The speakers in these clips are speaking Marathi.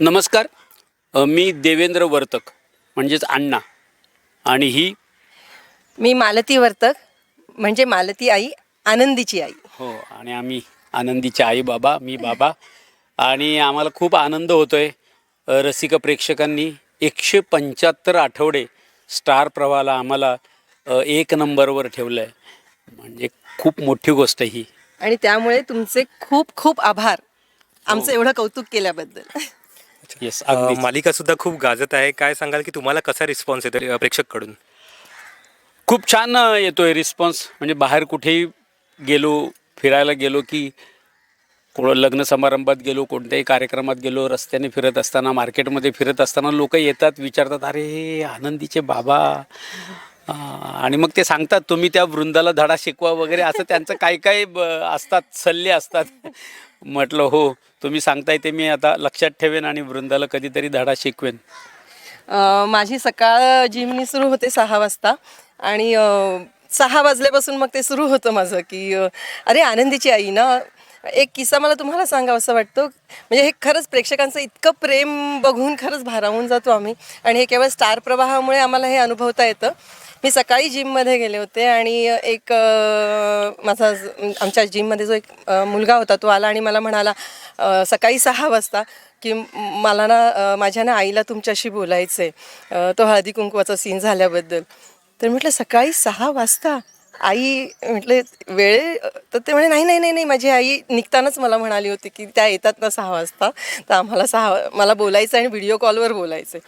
नमस्कार. मी देवेंद्र वर्तक म्हणजेच अण्णा. आणि ही मी मालती वर्तक म्हणजे मालती आई आनंदीची आई. हो आणि आम्ही आनंदीचे आई बाबा मी बाबा. आणि आम्हाला खूप आनंद होतोय रसिक प्रेक्षकांनी एकशे पंच्याहत्तर आठवडे स्टार प्रवाहाला आम्हाला एक नंबरवर ठेवलं आहे म्हणजे खूप मोठी गोष्ट ही. आणि त्यामुळे तुमचे खूप खूप आभार. आमचं एवढं कौतुक केल्याबद्दल. येस मालिका सुद्धा खूप गाजत आहे. काय सांगाल की तुम्हाला कसा रिस्पॉन्स येतो प्रेक्षककडून? खूप छान अ, येतोय रिस्पॉन्स म्हणजे बाहेर कुठेही गेलो फिरायला गेलो की कोण लग्न समारंभात गेलो कोणत्याही कार्यक्रमात गेलो रस्त्याने फिरत असताना मार्केटमध्ये फिरत असताना लोक येतात विचारतात अरे आनंदीचे बाबा. अ, आणि मग ते सांगतात तुम्ही त्या वृंदाला धडा शिकवा वगैरे. असं त्यांचं काही काही ब- असतात सल्ले असतात. म्हटलं हो. तुम्ही सांगताय ते मी आता लक्षात ठेवेन आणि वृंदाला कधीतरी धडा शिकवेन. माझी सकाळ जिमनी सुरू होते सहा वाजता आणि सहा वाजल्यापासून मग ते सुरू होतं माझं की अरे आनंदीची आई ना एक किस्सा मला तुम्हाला सांगावा असं वाटतो? म्हणजे हे खरंच प्रेक्षकांचं इतकं प्रेम बघून खरंच भारावून जातो आम्ही आणि हे केवळ स्टार प्रवाहामुळे आम्हाला हे अनुभवता येतं. मी सकाळी जिममध्ये गेले होते आणि एक माझा आमच्या जिममध्ये जो एक मुलगा होता तो आला आणि मला म्हणाला सकाळी सहा वाजता की मला ना माझ्या ना आईला तुमच्याशी बोलायचं आहे तो हळदी कुंकवाचा सीन झाल्याबद्दल. तर म्हटलं सकाळी सहा वाजता? आई म्हटले वेळ? तर ते म्हणे नाही नाही नाही नाही माझी आई निघतानाच मला म्हणाली होती की त्या येतात ना सहा वाजता. तर आम्हाला सहा मला बोलायचं आणि व्हिडिओ कॉलवर बोलायचं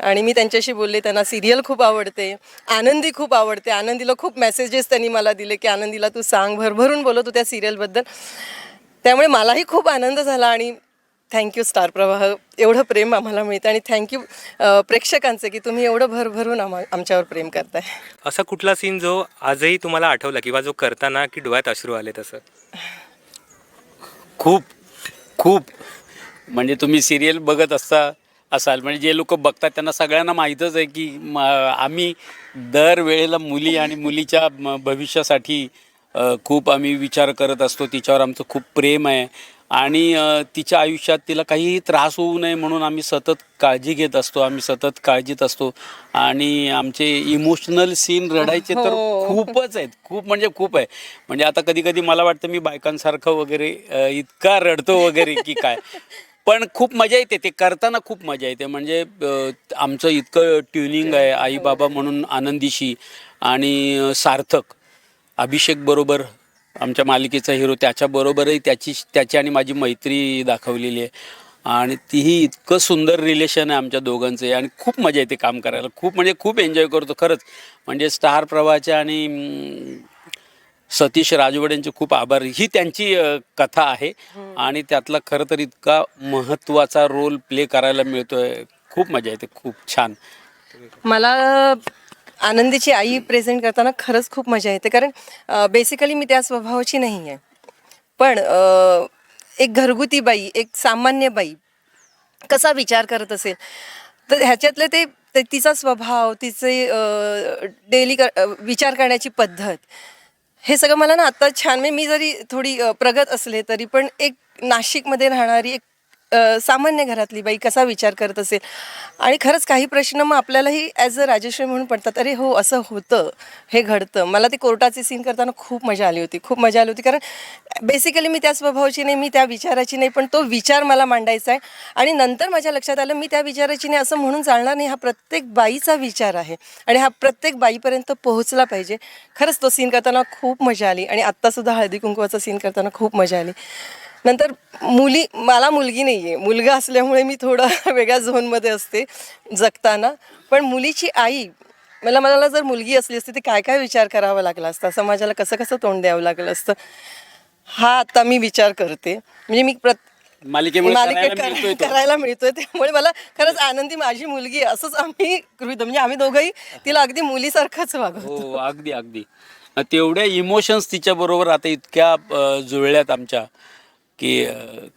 आणि मी त्यांच्याशी बोलले त्यांना सिरियल खूप आवडते आनंदी खूप आवडते. आनंदीला खूप मेसेजेस त्यांनी मला दिले की आनंदीला तू सांग भरभरून बोलत होत्या सिरियलबद्दल. त्यामुळे मलाही खूप आनंद झाला आणि थँक्यू स्टार प्रवाह. एवढं प्रेम आम्हाला मिळतं आणि थँक्यू प्रेक्षकांचे की तुम्ही एवढं भरभरून आम्हा आमच्यावर प्रेम करताय. असा कुठला सीन जो आजही तुम्हाला आठवला किंवा जो करताना की डोळ्यात अश्रू आले तसं? खूप खूप. म्हणजे तुम्ही सिरियल बघत असता असाल. म्हणजे जे लोक बघतात त्यांना सगळ्यांना माहीतच आहे की म आम्ही दर वेळेला मुली आणि मुलीच्या म- भविष्यासाठी अ, खूप आम्ही विचार करत असतो. तिच्यावर आमचं खूप प्रेम आहे. आणि तिच्या आयुष्यात तिला काहीही त्रास होऊ नये म्हणून आम्ही सतत काळजी घेत असतो आम्ही सतत काळजीत असतो. आणि आमचे इमोशनल सीन रडायचे तर हो. खूपच आहेत. खूप म्हणजे खूप आहे. म्हणजे आता कधी कधी मला वाटतं मी बायकांसारखं वगैरे इतका रडतो वगैरे की काय. पण खूप मजा येते. ते करताना खूप मजा येते. म्हणजे आमचं इतकं ट्युनिंग आहे आई बाबा म्हणून आनंदीशी आणि सार्थक. अभिषेक बरोबर आमच्या मालिकेचा हिरो त्याच्याबरोबरही त्याची त्याची आणि माझी मैत्री दाखवलेली आहे. आणि तीही इतकं सुंदर रिलेशन आहे आमच्या दोघांचे. आणि खूप मजा येते काम करायला. खूप म्हणजे खूप एन्जॉय करतो. खरंच. म्हणजे स्टार प्रवाहाच्या आणि सतीश राजवडेंचे खूप आभार. ही त्यांची कथा आहे. आणि त्यातला खरं तर इतका महत्त्वाचा रोल प्ले करायला मिळतोय. खूप मजा येते. खूप छान. मला आनंदीची आई प्रेझेंट करताना खरंच खूप मजा येते. कारण बेसिकली मी त्या स्वभावाची नाही आहे पण एक घरगुती बाई एक सामान्य बाई कसा विचार करत असेल तर ह्याच्यातले ते ते तिचा स्वभाव तिचे डेली विचार करण्याची पद्धत हे सगळं मला ना आत्ता छान म्हणजे मी जरी थोडी प्रगत असले तरी पण एक नाशिकमध्ये राहणारी एक अ, सामान्य घरातली बाई कसा विचार करत असेल? आणि खरंच काही प्रश्न मग आपल्यालाही ॲज अ राजेश्री म्हणून पडतात. अरे हो असं होतं. हे घडतं. मला ते कोर्टाचे सीन करताना खूप मजा आली होती. खूप मजा आली होती. कारण बेसिकली मी त्या स्वभावाची नाही मी त्या विचाराची नाही पण तो विचार मला मांडायचा आहे. आणि नंतर माझ्या लक्षात आलं मी त्या विचाराची नाही असं म्हणून चालणार नाही. हा प्रत्येक बाईचा विचार आहे. आणि हा प्रत्येक बाईपर्यंत पोहोचला पाहिजे. खरंच तो सीन करताना खूप मजा आली. आणि आत्तासुद्धा हळदी कुंकवाचा सीन करताना खूप मजा आली. नंतर मुली मला मुलगी नाही आहे मुलगा असल्यामुळे मी थोडं वेगळ्या झोनमध्ये असते जगताना. पण मुलीची आई मला मला जर मुलगी असली असती तर काय काय विचार करावा लागला असता? समाजाला कसं कसं तोंड द्यावं लागलं असतं? हा आता मी विचार करते. म्हणजे मी प्रत मालिकेमुळे मालिकेत करायला कर- मिळतोय त्यामुळे मला खरंच आनंदी माझी मुलगी असंच आम्ही गृहीत म्हणजे आम्ही दोघंही तिला अगदी मुलीसारखंच वागवतो. हो अगदी अगदी. तेवढ्या इमोशन्स तिच्या बरोबर आता इतक्या जुळल्यात आमच्या. की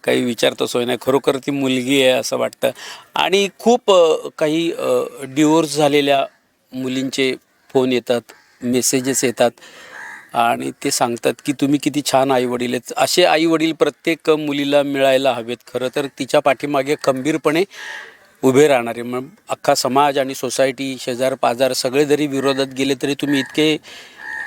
काही विचारता सोय नाही. खरोखर ती मुलगी आहे असं वाटतं. आणि खूप काही डिवोर्स झालेल्या मुलींचे फोन येतात मेसेजेस येतात. आणि ते सांगतात की तुम्ही किती छान आईवडील आहेत. असे आईवडील प्रत्येक मुलीला मिळायला हवेत. खरं तर तिच्या पाठीमागे खंबीरपणे उभे राहणारे. मग अख्खा समाज आणि सोसायटी शेजार पाजार सगळे जरी विरोधात गेले तरी तुम्ही इतके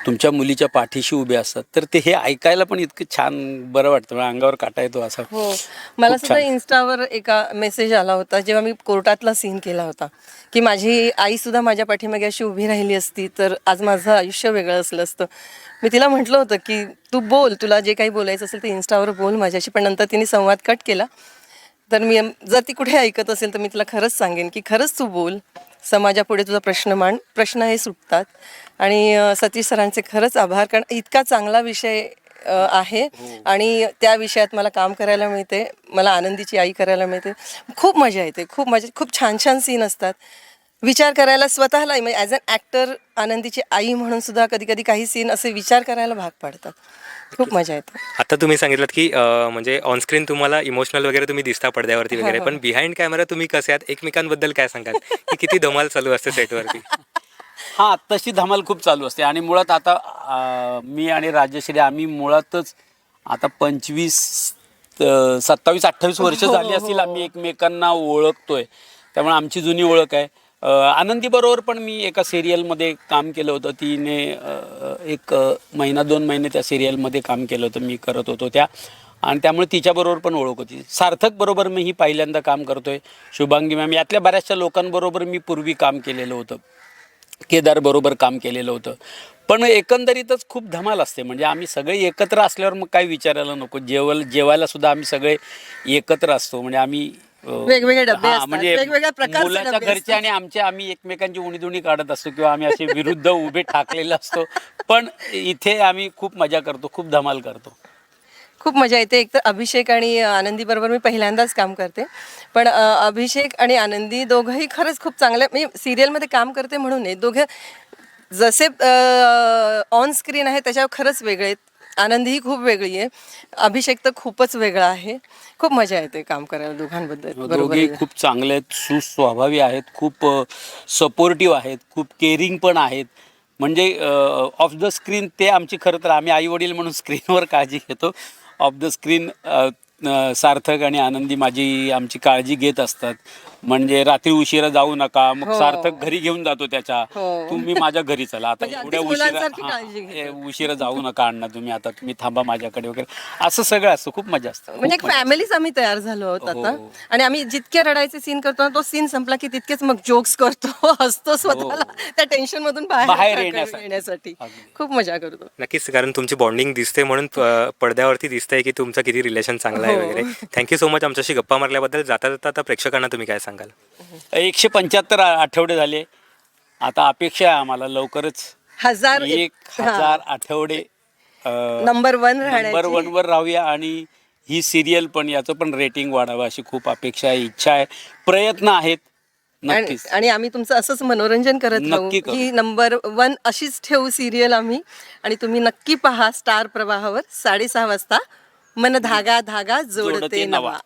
तुमच्या मुलीच्या पाठीशी उभे असतात. तर ते हे ऐकायला पण इतकं छान बरं वाटतं. म्हणजे अंगावर काटा येतो असा. हो. मला सुद्धा. इन्स्टावर एका मेसेज आला होता जेव्हा मी कोर्टातला सीन केला होता की माझी आई सुद्धा माझ्या पाठीमागे अशी उभी राहिली असती तर आज माझं आयुष्य वेगळं असलं असतं. मी तिला म्हटलं होतं की तू बोल तुला जे काही बोलायचं असेल ते इन्स्टावर बोल माझ्याशी पण नंतर तिने संवाद कट केला. तर मी जर ती कुठे ऐकत असेल तर मी तिला खरंच सांगेन की खरंच तू बोल. समाजापुढे तुझा प्रश्न मांड प्रश्न हे सुटतात. आणि सतीश सरांचे खरंच आभार कारण इतका चांगला विषय आहे. आणि त्या विषयात मला काम करायला मिळते. मला आनंदीची आई करायला मिळते. खूप मजा येते. खूप मजा खूप छान छान सीन असतात. विचार करायला स्वतःला म्हणजे ॲज अन ॲक्टर आनंदीची आई म्हणून सुद्धा कधी कधी काही सीन असे विचार करायला भाग पाडतात. खूप मजा येते. आता तुम्ही सांगितलं की अं, म्हणजे ऑनस्क्रीन तुम्हाला इमोशनल वगैरे तुम्ही दिसता पडद्यावरती वगैरे हो. पण बिहाइंड कॅमेरा तुम्ही कसे आहात? एकमेकांबद्दल काय सांगाल? की किती धमाल चालू असते सेटवरती हां तशी धमाल खूप चालू असते. आणि मुळात आता अं, मी आणि राजश्री आम्ही मुळातच आता पंचवीस सत्तावीस अठ्ठावीस वर्ष झाली असतील आम्ही एकमेकांना ओळखतोय. त्यामुळे आमची जुनी ओळख आहे. आनंदीबरोबर पण मी एका सिरियलमध्ये काम केलं होतं. तिने एक महिना दोन महिने त्या सिरियलमध्ये काम केलं होतं. मी करत होतो त्या. आणि त्यामुळे तिच्याबरोबर पण ओळख होती. सार्थक बरोबर मी ही पहिल्यांदा काम करतोय. शुभांगी मॅम यातल्या बऱ्याचशा लोकांबरोबर मी पूर्वी काम केलेलं होतं. केदारबरोबर काम केलेलं होतं. पण एकंदरीतच खूप धमाल असते. म्हणजे आम्ही सगळे एकत्र असल्यावर मग काही विचारायला नको. जेवल जेवायला सुद्धा आम्ही सगळे एकत्र असतो. म्हणजे आम्ही वेगवेगळे डबे हां, असतात, म्हणजे वेगवेगळ्या प्रकारचे मुलाच्या डबे घरचे. आणि आमचे आम्ही एकमेकांची उणीदुणी काढत असतो किंवा आम्ही असे विरुद्ध उभे ठाकलेले असतो. पण इथे आम्ही खूप मजा करतो खूप धमाल करतो. खूप मजा येते. एक तर अभिषेक आणि आनंदी बरोबर मी पहिल्यांदाच काम करते. पण अ, अभिषेक आणि आनंदी दोघंही खरंच खूप चांगले म्हणजे सिरियलमध्ये काम करते म्हणून नाही. दोघं जसे ऑन स्क्रीन आहे त्याच्यावर खरंच वेगळे आहेत. आनंदी ही खूप वेगळी आहे. अभिषेक तर खूपच वेगळा आहे. खूप मजा येते काम करायला दोघांबद्दल. बरोबर आहे. खूप चांगले आहेत सुस्वभावी आहेत खूप सपोर्टिव्ह आहेत खूप केअरिंग पण आहेत. म्हणजे ऑफ द स्क्रीन ते आमची खरं तर आम्ही आई वडील म्हणून स्क्रीनवर काळजी घेतो. ऑफ द स्क्रीन सार्थक आणि आनंदी माझी आमची काळजी घेत असतात म्हणजे रात्री उशिरा जाऊ नका मग हो. सार्थक घरी घेऊन जातो त्याच्या हो. तुम्ही माझ्या घरीच आला आता म्हणजे एवढ्या उशिरा मुलांसारखी हां, काळजी घेतो. ए, उशिरा जाऊ नका अण्णा तुम्ही आता तुम्ही थांबा माझ्याकडे वगैरे असं सगळं असतं खूप मजा असते म्हणजे एक खूप मजा असते. फॅमिलीच आम्ही तयार झालो आहोत आता हो. आणि आम्ही जितके रडायचे सीन करतो ना तो सीन संपला की तितकेच मग जोक्स करतो हसतो स्वतःला त्या टेन्शन मधून बाहेर हो. येण्यासाठी. येण्यासाठी अगदी. खूप मजा करतो नक्कीच कारण तुमची बॉन्डिंग दिसते म्हणून प- पडद्यावरती दिसतंय की तुमचं किती रिलेशन चांगलं आहे हो. वगैरे. थँक्यू सो मच आमच्याशी गप्पा मारल्याबद्दल जाता जाता आता प्रेक्षकांना तुम्ही काय सांगाल? एकशे पंच्याहत्तर आठवडे झाले. आता अपेक्षा आहे आम्हाला लवकरच. हजार एक हजार आठवडे नंबर वन नंबर राहण्याची. वन वर राहूया आणि ही सिरियल पण याचं पण रेटिंग वाढावं अशी खूप अपेक्षा आहे इच्छा आहे. प्रयत्न आहेत. आणि नक्कीच. आणि आम्ही तुमचं असंच मनोरंजन करत राहू. ही नंबर वन अशीच ठेवू सिरियल आम्ही. आणि तुम्ही नक्की पहा स्टार प्रवाहावर साडेसहा वाजता. मन धागा धागा जोडते. नवा